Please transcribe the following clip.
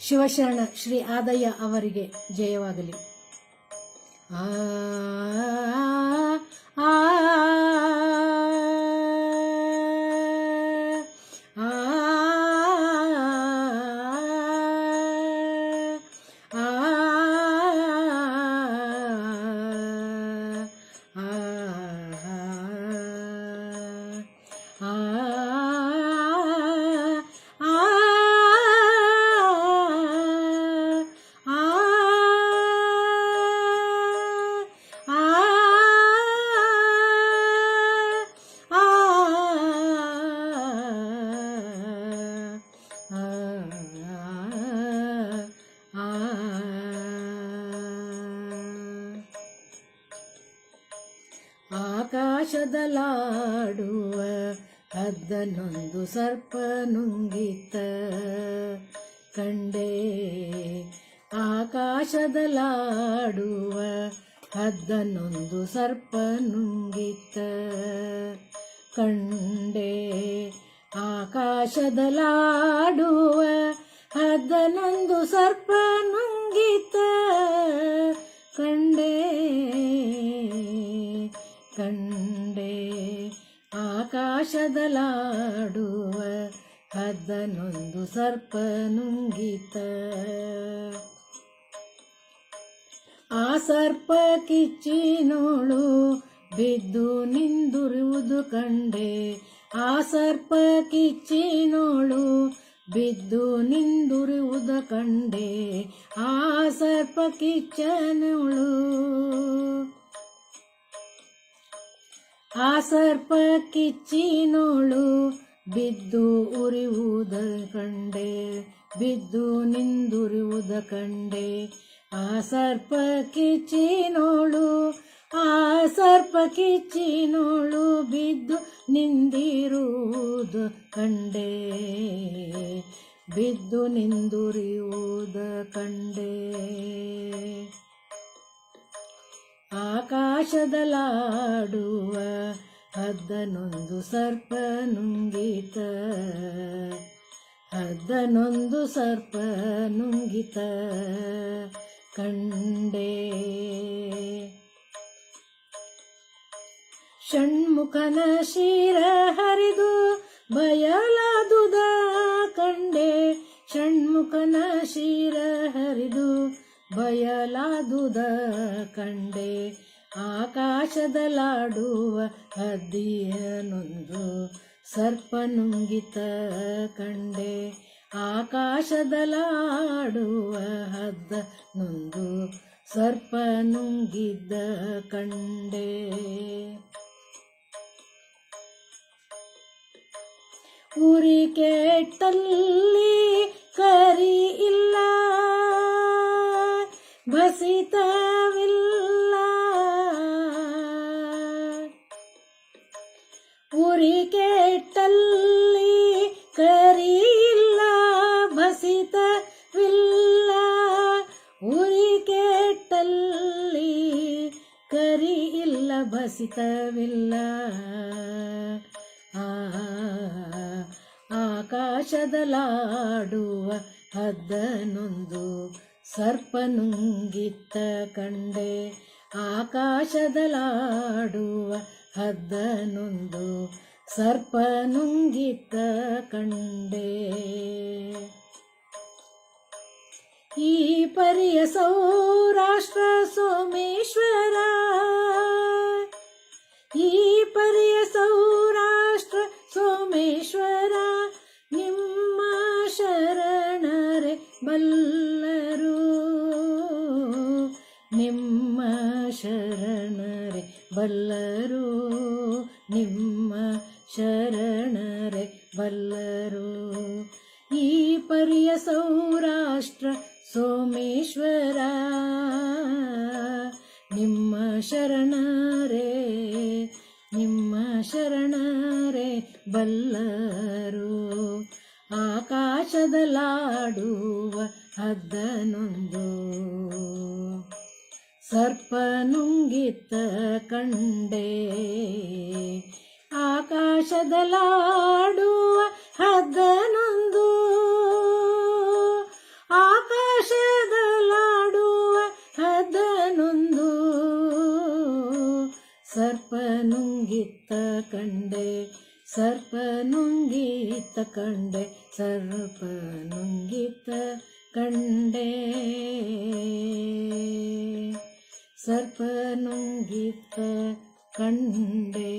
ಶಿವಶರಣ ಶ್ರೀ ಆದಯ್ಯ ಅವರಿಗೆ ಜಯವಾಗಲಿ ಆ ಆಕಾಶದಲಾಡುವ ಹದ್ದನೊಂದು ಸರ್ಪ ನುಂಗಿತ. ಕಂಡೆ ಆಕಾಶದಲಾಡುವ ಹದ್ದನೊಂದು ಸರ್ಪ ನುಂಗಿತ. ಕಂಡೆ ಆಕಾಶದಲಾಡುವ ಹದ್ದನೊಂದು ಸರ್ಪ ನುಂಗಿತ. ಕಂಡೆ ಕಂಡೆ ಆಕಾಶದಲಾಡುವ ಹದ್ದನೊಂದು ಸರ್ಪ ನುಂಗಿತ. ಆ ಸರ್ಪ ಕಿಚ್ಚಿನೋಳು ಬಿದ್ದು ನಿಂದುರುವುದು ಕಂಡೆ. ಆ ಸರ್ಪ ಕಿಚ್ಚಿನೋಳು ಬಿದ್ದು ನಿಂದುರುವುದ ಕಂಡೆ. ಆ ಸರ್ಪ ಕಿಚ್ಚನೋಳು ಆ ಸರ್ಪ ಕಿಚ್ಚಿನೋಳು ಬಿದ್ದು ಉರಿವುದ ಕಂಡೆ, ಬಿದ್ದು ನಿಂದುರಿವುದ ಕಂಡೆ. ಆ ಸರ್ಪ ಕಿಚ್ಚಿನೋಳು ಆ ಸರ್ಪ ಕಿಚ್ಚಿನೋಳು ಬಿದ್ದು ನಿಂದಿರುವುದು ಕಂಡೆ, ಬಿದ್ದು ನಿಂದುರಿಯುವುದ ಕಂಡೆ. ಆಕಾಶದಲಾಡುವ ಹದ್ದನೊಂದು ಸರ್ಪ ನುಂಗಿತ ಹದ್ದನೊಂದು ಸರ್ಪ ನುಂಗಿತ ಕಂಡೆ. ಷಣ್ಮುಖನ ಶಿರ ಹರಿದು ಬಯಲಾದುದ ಕಂಡೆ. ಷಣ್ಮುಖನ ಶಿರ ಹರಿದು ಬಯಲಾದುದ ಕಂಡೆ. ಆಕಾಶದಲಾಡುವ ಹದ್ದಿಯನೊಂದು ಸರ್ಪ ನುಂಗಿತ ಕಂಡೆ. ಆಕಾಶದಲಾಡುವ ಹದ್ದ ನೊಂದು ಸರ್ಪ ನುಂಗಿದ್ದ ಕಂಡೆ. ಉರಿ ಕೆಟ್ಟಲ್ಲಿ ಕರಿ ಇಲ್ಲ ಭಸಿತವಿಲ್ಲ ಉರಿ ಕೆಟ್ಟಲ್ಲಿ ಕರಿ ಇಲ್ಲ ಭಸಿತವಿಲ್ಲ ಉರಿ ಕೆಟ್ಟಲ್ಲಿ ಕರಿ ಇಲ್ಲ ಭಸಿತವಿಲ್ಲ ಆ ಆಕಾಶದಲಾಡುವ ಹದ್ದನೊಂದು ಸರ್ಪ ನುಂಗಿತ್ತ ಕಂಡೆ. ಆಕಾಶದಲಾಡುವ ಹದ್ದನೊಂದು ಸರ್ಪ ನುಂಗಿತ ಕಂಡೆ. ಈ ಪರಿಯ ಸೌರಾಷ್ಟ್ರ ಸೋಮೇಶ್ವರ, ಈ ಪರಿಯ ಸೌರಾಷ್ಟ್ರ ಸೋಮೇಶ್ವರ, ನಿಮ್ಮ ಶರಣರೆ ಬಲ್ಲರು. ನಿಮ್ಮ ಶರಣರೆ ಬಲ್ಲರು. ನಿಮ್ಮ ಶರಣರೆ ಬಲ್ಲರು. ಈ ಪರಿಯ ಸೌರಾಷ್ಟ್ರ ಸೋಮೇಶ್ವರ ನಿಮ್ಮ ಶರಣರೆ ನಿಮ್ಮ ಶರಣರೆ ಬಲ್ಲರು. ಆಕಾಶದಲಾಡುವ ಹದ್ದನೊಂದು. ಸರ್ಪನುಂಗಿತ್ತ ಕಂಡೆ. ಆಕಾಶದಲಾಡುವ ಹದ್ದನೊಂದು ಆಕಾಶದಲಾಡುವ ಹದ್ದನೊಂದು ಸರ್ಪನುಂಗಿತ್ತ ಕಂಡೆ ಸರ್ಪನುಂಗೀತ ಕಂಡೆ ಸರ್ಪನುಂಗಿತ ಕಂಡೆ. ಸರ್ಪ ನುಂಗಿತ್ತ ಕಂಡೆ